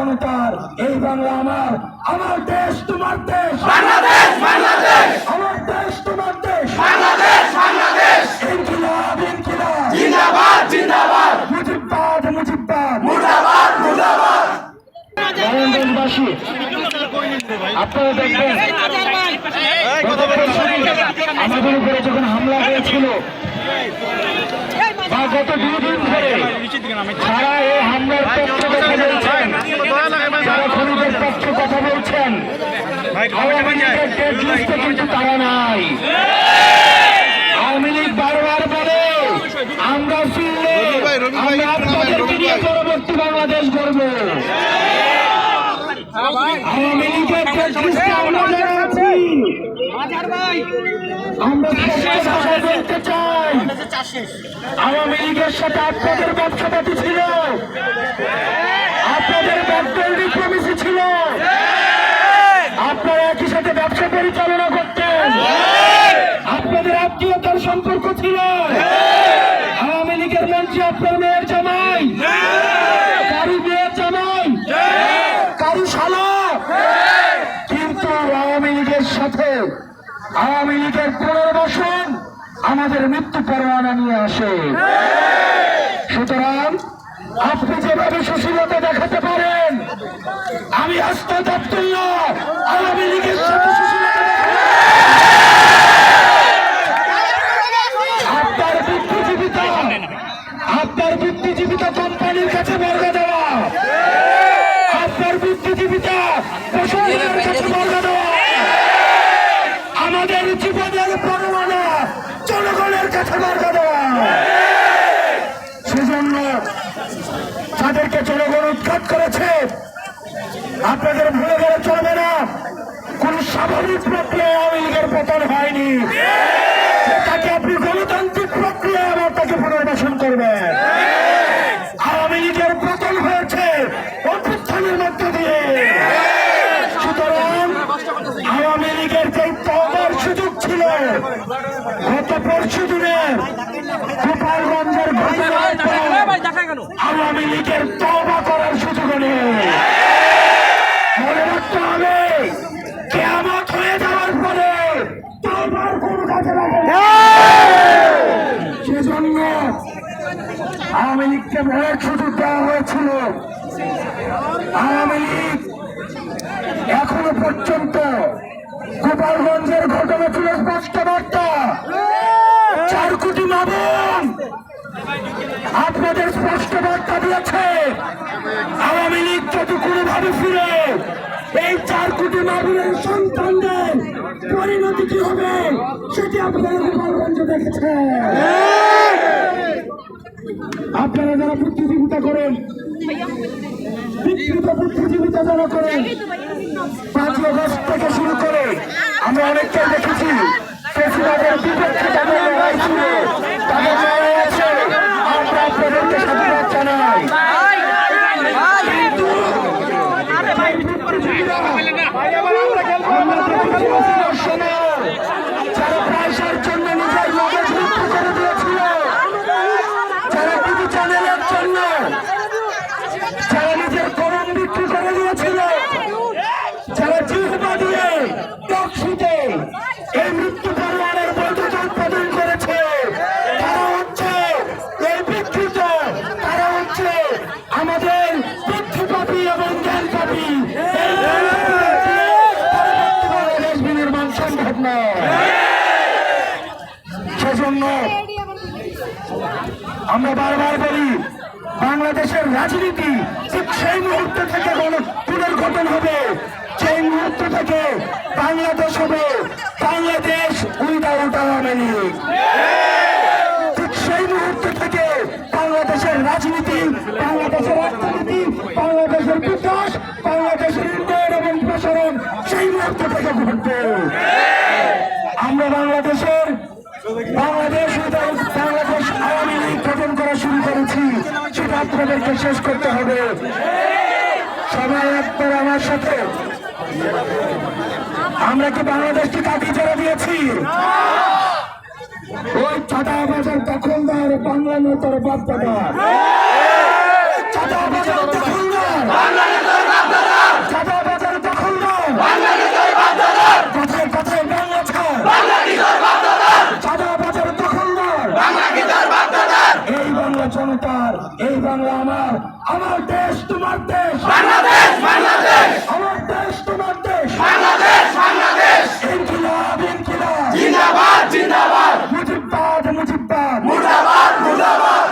আমার আমার দেশ তোমার দেশ। বাংলাদেশ বাংলাদেশ। আমার দেশ তোমার দেশ। বাংলাদেশ বাংলাদেশ। ইনকিলাব ইনকিলাব। জিন্দাবাদ জিন্দাবাদ। মুজিববাদ মুজিববাদ। মুর্দাবাদ মুর্দাবাদ। নারায়ণগঞ্জবাসী আপনারা দেখবেন আমাদের উপরে যখন হামলা হয়েছিল বা গত দুদিন ধরে যারা এই হামলার পক্ষে কথা বলছেন যারা খনিজের পক্ষে কথা বলছেন আওয়ামী লীগের দেশ লিস্টে কিন্তু তারা নাই। আওয়ামী লীগ বারবার বলে আমরা ফিরলে আমরা পরবর্তী বাংলাদেশ গড়বো। আওয়ামী লীগের আমরা যারা আছি আমরা বলতে চাই। আওয়ামী লীগের সাথে আপনাদের ব্যবসাপাতি ছিল। আপনাদের ব্যাকডোর ডিপ্লোমেসি ছিল আপনারা একই সাথে ব্যবসা পরিচালনা করতেন আপনাদের আত্মীয়তার সম্পর্ক ছিল। আওয়ামী লীগের মন্ত্রী আপনার মেয়ের জামাই। কারু মেয়ের জামাই। কারু কিন্তু আওয়ামী লীগের সাথে আওয়ামী লীগের পুনর্বাসন আমাদের মৃত্যু পরোয়ানা নিয়ে আসে। সুতরাং আপনি যেভাবে সুশীলতা দেখাতে পারেন, আমি আস্তাদ আব্দুল্লাহ আওয়ামী লীগের সাথে। আপনার বুদ্ধিজীবিতা। আপনার বুদ্ধিজীবিতা কোম্পানির কাছে বর্গা দেওয়া। আপনার বুদ্ধিজীবিতা প্রশাসনের কাছে বর্গা দেওয়া। আমাদের জীবনের পরমাণা জনগণের কাছে বর্গা দেওয়া। সেজন্য যাদেরকে জনগণ করেছে, আপনাদের ভুলে স্বাভাবিক প্রক্রিয়ায় আওয়ামী লীগের পতন হয়নি তাকে আপনি গণতান্ত্রিক প্রক্রিয়ায় আবার তাকে পুনর্বাসন করবেন। আওয়ামী লীগের পতন হয়েছে অভ্যুত্থানের মধ্য দিয়ে। সুতরাং আওয়ামী লীগের যে তবার সুযোগ ছিল গত পরশু দিনের গোপালগঞ্জের ঘটনার পর আওয়ামী লীগের সেজন্য আওয়ামী লীগকে ভয়ের সুযোগ দেওয়া হয়েছিল। আওয়ামী লীগ এখনও পর্যন্ত গোপালগঞ্জের ঘটনা ছিল স্পষ্ট বার্তা চার কোটি মামুন আপনাদের স্পষ্ট বার্তা দিয়েছে। আওয়ামী লীগ যদি কোনোভাবে ফিরে এই চার কোটি মামুনের সন্তানদের কি হবে। সেটি আপনারা গোপালগঞ্জে দেখেছেন। আপনারা যারা বুদ্ধিজীবিতা করেন, বিকৃত বুদ্ধিজীবিতা যারা করেন পাঁচ আগস্ট থেকে শুরু করে, আমরা অনেককে দেখেছি বিপক্ষে তাদের লড়াই ছিল তাদের লড়াই আছে আমরা আপনাদেরকে সাধুবাদ জানাই কিন্তু আমরা দেখেছি ওসিরার সময় যারা পয়সার জন্য নিজের মগজ মৃত্যু করে দিয়েছিল যারা টিভি চ্যানেলের জন্য যারা নিজের করম বিক্রি করে দিয়েছিল যারা জিহ্বা দিয়ে টকশিতে এই মৃত্যু পরিমাণের বৈধতা উৎপাদন করেছে তারা হচ্ছে এই বিকৃত তারা হচ্ছে আমাদের বুদ্ধিপাপী এবং জ্ঞানপাপী এই জ্ঞানপাপীদেরকে পরবর্তী বাংলাদেশ বিনির্মাণ সম্ভব নয় সেজন্য আমরা বারবার বলি, বাংলাদেশের রাজনীতি ঠিক সেই মুহূর্ত থেকে পুনর্গঠন হবে। সেই মুহূর্ত থেকে বাংলাদেশ হবে বাংলাদেশ উইদাউট আওয়ামী লীগ। ঠিক সেই মুহূর্ত থেকে বাংলাদেশের রাজনীতি, বাংলাদেশের অর্থনীতি, বাংলাদেশের বিকাশ, বাংলাদেশের উন্নয়ন এবং প্রসারণ সেই মুহূর্ত থেকে ঘটবে। বাংলাদেশের বাংলাদেশ বাংলাদেশ আওয়ামী লীগ গঠন করা শুরু করেছি, সেটা আপনাদেরকে শেষ করতে হবে। সবাই একবার আমার সাথে। আমরা কি বাংলাদেশকে কাটি যারা দিয়েছি? ওই চাঁদা বাজার দখলদার বাংলা নেতার বাপ আমার দেশ তোমার দেশ। বাংলাদেশ বাংলাদেশ। আমার দেশ তোমার দেশ। বাংলাদেশ বাংলাদেশ। ইনকিলাব ইনকিলাব। জিন্দাবাদ জিন্দাবাদ। মুজিববাদ মুজিববাদ। মুর্দাবাদ মুর্দাবাদ।